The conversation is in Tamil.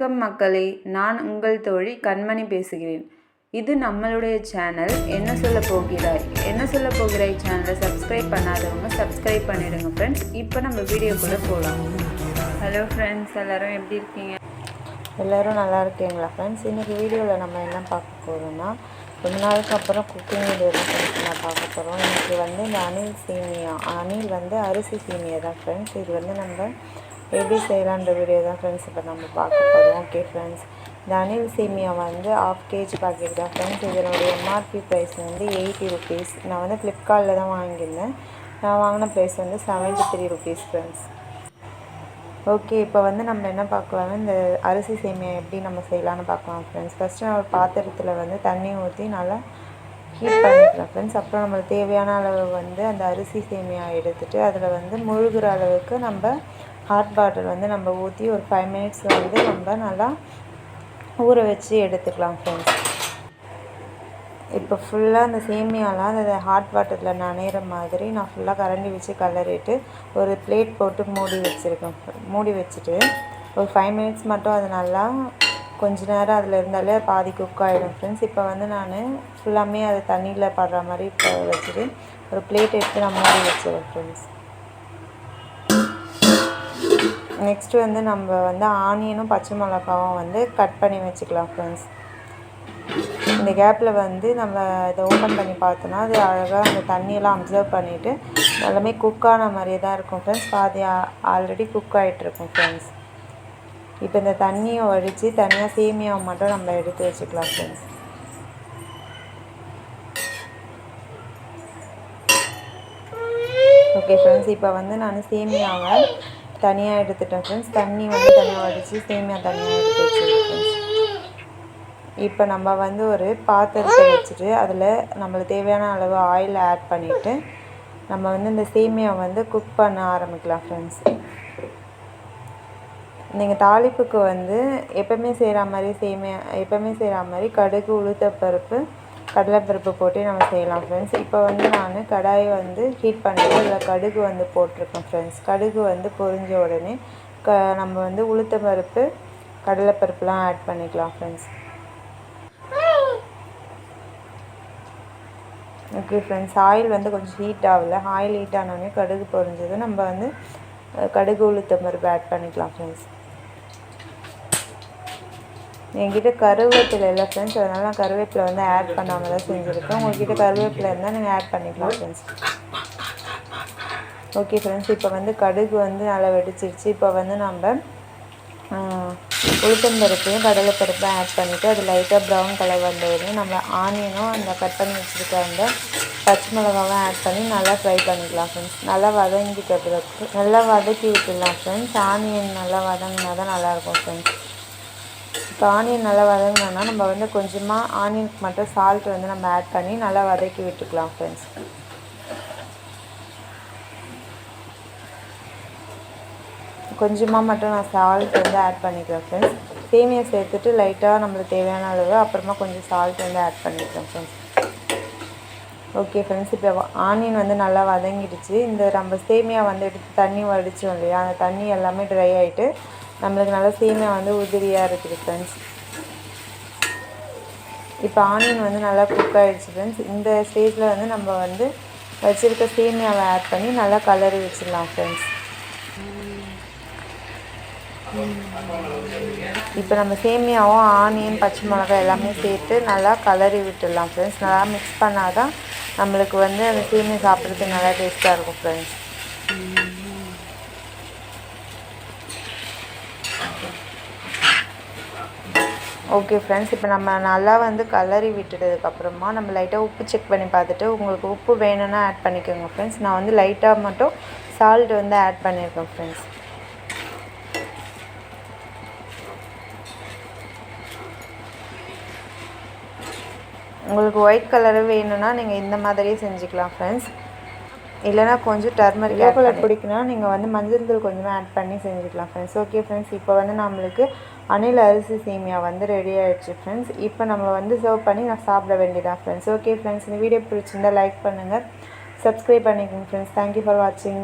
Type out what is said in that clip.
வணக்கம் மக்களே நான் உங்கள் தோழி கண்மணி பேசுகிறேன். இது நம்மளுடைய சேனல். என்ன சொல்ல போகிறாய்? என்ன சொல்ல போகிறாய் சேனலை சப்ஸ்கிரைப் பண்ணாதவங்க சப்ஸ்கிரைப் பண்ணிடுங்க ஃப்ரெண்ட்ஸ் இப்போ நம்ம வீடியோக்குள்ளே போகலாம் ஹலோ ஃப்ரெண்ட்ஸ் எல்லோரும் எப்படி இருக்கீங்க? எல்லோரும் நல்லா இருக்கீங்களா ஃப்ரெண்ட்ஸ் இன்றைக்கி வீடியோவில் நம்ம என்ன பார்க்க போகிறோம்னா ரொம்ப நாளுக்கு அப்புறம் குக்கிங் வீடியோ தான் ஃப்ரெண்ட்ஸ் நான் பார்க்க போகிறோம் இன்றைக்கி வந்து இந்த அணில் சீனியா அணில் வந்து அரிசி சீனியா தான் ஃப்ரெண்ட்ஸ் இது வந்து நம்ம எப்படி செய்யலான்ற வீடியோ தான் ஃப்ரெண்ட்ஸ் இப்போ நம்ம பார்க்க போகிறோம் ஓகே ஃப்ரெண்ட்ஸ் இந்த அணில் சேமியா வந்து ஆஃப் கேஜி பாக்கெட் தான். ஃப்ரெண்ட்ஸ் இதனுடைய எம்ஆர்பி ப்ரைஸ் வந்து எயிட்டி ருபீஸ் நான் வந்து ஃப்ளிப்கார்ட்டில் தான் வாங்கியிருந்தேன். நான் வாங்கின ப்ரைஸ் வந்து seventy three rupees friends okay இப்போ வந்து நம்ம என்ன பார்க்கலாம்னா இந்த அரிசி சேமியா எப்படி நம்ம செய்யலான்னு பார்க்கலாம் ஃப்ரெண்ட்ஸ் ஃபஸ்ட்டு நான் பாத்திரத்தில் வந்து தண்ணி ஊற்றி நல்லா ஹீட் பண்ணிக்கலாம் ஃப்ரெண்ட்ஸ் அப்புறம் நம்மளுக்கு தேவையான அளவு வந்து அந்த அரிசி சேமியா எடுத்துகிட்டு அதில் வந்து முழுகிற அளவுக்கு நம்ம ஹாட் வாட்டர் வந்து நம்ம ஊற்றி ஒரு ஃபைவ் மினிட்ஸ் வந்து நம்ம நல்லா ஊற வச்சு எடுத்துக்கலாம் ஃப்ரெண்ட்ஸ் இப்போ ஃபுல்லாக அந்த சேமியாலாம் அந்த ஹாட் வாட்டரில் நனையிற மாதிரி நான் ஃபுல்லாக கரண்டி வச்சு கலரிட்டு ஒரு பிளேட் போட்டு மூடி வச்சுருக்கேன். மூடி வச்சுட்டு ஒரு ஃபைவ் மினிட்ஸ் மட்டும் அது நல்லா கொஞ்ச நேரம் அதில் இருந்தாலே பாதி குக் ஆகிடும் ஃப்ரெண்ட்ஸ் இப்போ வந்து நான் ஃபுல்லாமே அது தண்ணியில் படுற மாதிரி இப்போ வச்சுட்டு ஒரு பிளேட் எடுத்து நான் மூடி வச்சுருவேன் ஃப்ரெண்ட்ஸ் நெக்ஸ்ட்டு வந்து நம்ம வந்து ஆனியனும் பச்சை மிளகாவும் வந்து கட் பண்ணி வச்சுக்கலாம் ஃப்ரெண்ட்ஸ் இந்த கேப்பில் வந்து நம்ம இதை ஓப்பன் பண்ணி பார்த்தோன்னா அது அழகாக அந்த தண்ணியெல்லாம் அப்சர்வ் பண்ணிவிட்டு எல்லாமே குக் ஆன மாதிரியே தான் இருக்கும் ஃப்ரெண்ட்ஸ் பாதி ஆல்ரெடி குக் ஆகிட்டுருக்கும் ஃப்ரெண்ட்ஸ் இப்போ இந்த தண்ணியை வடித்து தனியாக சேமியாவை மட்டும் நம்ம எடுத்து வச்சுக்கலாம் ஃப்ரெண்ட்ஸ் ஓகே ஃப்ரெண்ட்ஸ் இப்போ வந்து நான் சேமியாவை தனியாக எடுத்துட்டேன் ஃப்ரெண்ட்ஸ் தண்ணி வந்து தனியாக வடித்து சேமியா தனியாக எடுத்து வச்சுருக்கேன் ஃப்ரெண்ட்ஸ் இப்போ நம்ம வந்து ஒரு பாத்திரத்தை வச்சுட்டு அதில் நம்மளுக்கு தேவையான அளவு ஆயில் ஆட் பண்ணிவிட்டு நம்ம வந்து இந்த சேமியா வந்து குக் பண்ண ஆரம்பிக்கலாம் ஃப்ரெண்ட்ஸ் நீங்கள் தாளிப்புக்கு வந்து எப்போவுமே செய்கிற மாதிரி சேமியா எப்போவுமே செய்கிற மாதிரி கடுகு உளுத்தப்பருப்பு கடலைப்பருப்பு போட்டு நம்ம செய்யலாம் ஃப்ரெண்ட்ஸ் இப்போ வந்து நான் கடாயை வந்து ஹீட் பண்ணிட்டு இல்லை கடுகு வந்து போட்டிருக்கேன் ஃப்ரெண்ட்ஸ் கடுகு வந்து பொரிஞ்ச உடனே க நம்ம வந்து உளுத்த பருப்பு கடலைப்பருப்புலாம் ஆட் பண்ணிக்கலாம் ஃப்ரெண்ட்ஸ் ஓகே ஃப்ரெண்ட்ஸ் ஆயில் வந்து கொஞ்சம் ஹீட் ஆகல. ஆயில் ஹீட் ஆனோடனே கடுகு பொரிஞ்சது நம்ம வந்து கடுகு உளுத்த பருப்பு ஆட் பண்ணிக்கலாம் ஃப்ரெண்ட்ஸ் என்கிட்ட கருவேப்பிலை இல்லை ஃப்ரெண்ட்ஸ் அதனால் நான் கருவேப்பிலை வந்து ஆட் பண்ணாமல் தான் செஞ்சுருக்கேன். உங்கள்கிட்ட கருவேப்பிலை இருந்தால் நீங்கள் ஆட் பண்ணிக்கலாம் ஃப்ரெண்ட்ஸ் ஓகே ஃப்ரெண்ட்ஸ் இப்போ வந்து கடுகு வந்து நல்லா வெடிச்சிருச்சு. இப்போ வந்து நம்ம உளுத்தம்பருப்பையும் கடலைப்பருப்பையும் ஆட் பண்ணிவிட்டு அது லைட்டாக ப்ரௌன் கலர் வந்தவுடனே நம்ம ஆனியனும் அந்த கட் பண்ணி வச்சுருக்க அந்த பச்சை மிளகாவும் ஆட் பண்ணி நல்லா ஃப்ரை பண்ணிக்கலாம் ஃப்ரெண்ட்ஸ் நல்லா வதங்கிட்டு நல்லா வதக்கி விட்டுடலாம் ஃப்ரெண்ட்ஸ் ஆனியன் நல்லா வதங்கினா தான் நல்லாயிருக்கும் ஃப்ரெண்ட்ஸ் இப்போ ஆனியன் நல்லா வதங்கினோன்னா நம்ம வந்து கொஞ்சமாக ஆனியனுக்கு மட்டும் சால்ட் வந்து நம்ம ஆட் பண்ணி நல்லா வதக்கி விட்டுக்கலாம் ஃப்ரெண்ட்ஸ் கொஞ்சமாக மட்டும் நான் சால்ட் வந்து ஆட் பண்ணிக்கிறேன் ஃப்ரெண்ட்ஸ் சேமியை சேர்த்துட்டு லைட்டாக நம்மளுக்கு தேவையான அளவு அப்புறமா கொஞ்சம் சால்ட் வந்து ஆட் பண்ணிக்கிறேன் ஃப்ரெண்ட்ஸ் ஓகே ஃப்ரெண்ட்ஸ் இப்போ ஆனியன் வந்து நல்லா வதங்கிடுச்சு. இந்த நம்ம சேமியா வந்து எடுத்து தண்ணி வடித்தோம் இல்லையா அந்த தண்ணி எல்லாமே ட்ரை ஆகிட்டு நம்மளுக்கு நல்லா சேமியா வந்து உதிரியாக இருக்குது ஃப்ரெண்ட்ஸ் இப்போ ஆனியன் வந்து நல்லா குக் ஆகிடுச்சு ஃப்ரெண்ட்ஸ் இந்த ஸ்டேஜில் வந்து நம்ம வந்து வச்சுருக்க சேமியாவை ஆட் பண்ணி நல்லா கலரி வச்சிடலாம் ஃப்ரெண்ட்ஸ் இப்போ நம்ம சேமியாவும் ஆனியன் பச்சை மிளகாய் எல்லாமே சேர்த்து நல்லா கலரி விட்டுடலாம் ஃப்ரெண்ட்ஸ் நல்லா மிக்ஸ் பண்ணால் தான் நம்மளுக்கு வந்து அந்த சேமியா சாப்பிட்றதுக்கு நல்லா டேஸ்ட்டாக இருக்கும் ஃப்ரெண்ட்ஸ் ஓகே ஃப்ரெண்ட்ஸ் இப்போ நம்ம நல்லா வந்து கலரி விட்டுட்டதுக்கப்புறமா நம்ம லைட்டாக உப்பு செக் பண்ணி பார்த்துட்டு உங்களுக்கு உப்பு வேணும்னா ஆட் பண்ணிக்கோங்க ஃப்ரெண்ட்ஸ் நான் வந்து லைட்டாக மட்டும் சால்ட் வந்து ஆட் பண்ணியிருக்கேன் ஃப்ரெண்ட்ஸ் உங்களுக்கு ஒயிட் கலரு வேணும்னா நீங்கள் இந்த மாதிரியே செஞ்சுக்கலாம் ஃப்ரெண்ட்ஸ் இல்லைனா கொஞ்சம் டர்மரிக் எல்லோ கலர் பிடிக்கணும் நீங்கள் வந்து மஞ்சள் தூள் கொஞ்சமாக ஆட் பண்ணி செஞ்சுக்கலாம் ஃப்ரெண்ட்ஸ் ஓகே ஃப்ரெண்ட்ஸ் இப்போ வந்து நம்மளுக்கு அணில் அரிசி சேமியா வந்து ரெடி ஆகிடுச்சு ஃப்ரெண்ட்ஸ் இப்போ நம்ம வந்து சர்வ் பண்ணி நான் சாப்பிட வேண்டியதான் ஃப்ரெண்ட்ஸ் ஓகே ஃப்ரெண்ட்ஸ் இந்த வீடியோ பிடிச்சிருந்தால் லைக் பண்ணுங்கள் சப்ஸ்கிரைப் பண்ணிக்கோங்க ஃப்ரெண்ட்ஸ் தேங்க்யூ ஃபார் வாட்சிங்